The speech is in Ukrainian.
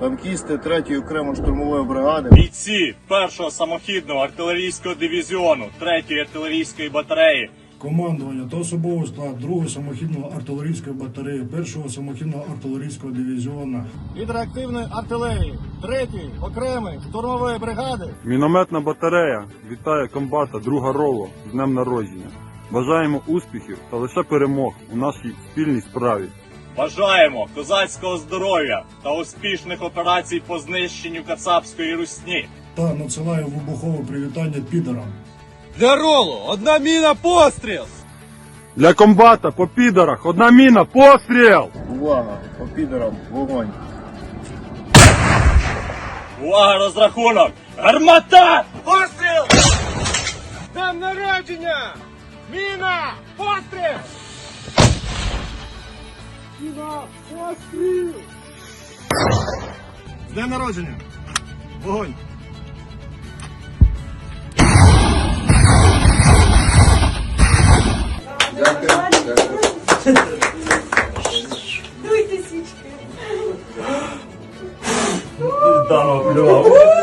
Танкісти 3-ї окремо штурмової бригади. Бійці першого самохідного артилерійського дивізіону 3-ї артилерійської батареї Командування та особовий склад 2-ї самохідної артилерійської батареї 1-го самохідного артилерійського дивізіону від реактивної артилерії 3-ї окремої штурмової бригади Мінометна батарея вітає комбата друга Роло з днем народження. Бажаємо успіхів та лише перемог у нашій спільній справі. Бажаємо козацького здоров'я та успішних операцій по знищенню кацапської русні. та надсилає вибухове привітання підарам. Для ролу одна міна постріл! Для комбата по підарах одна міна постріл! Увага! По підерам вогонь! Увага, розрахунок! Гармата! Постріл! Днем народження! Міна! Постріл! З днем народження. Вогонь! Дуйте свічки. Дано плював.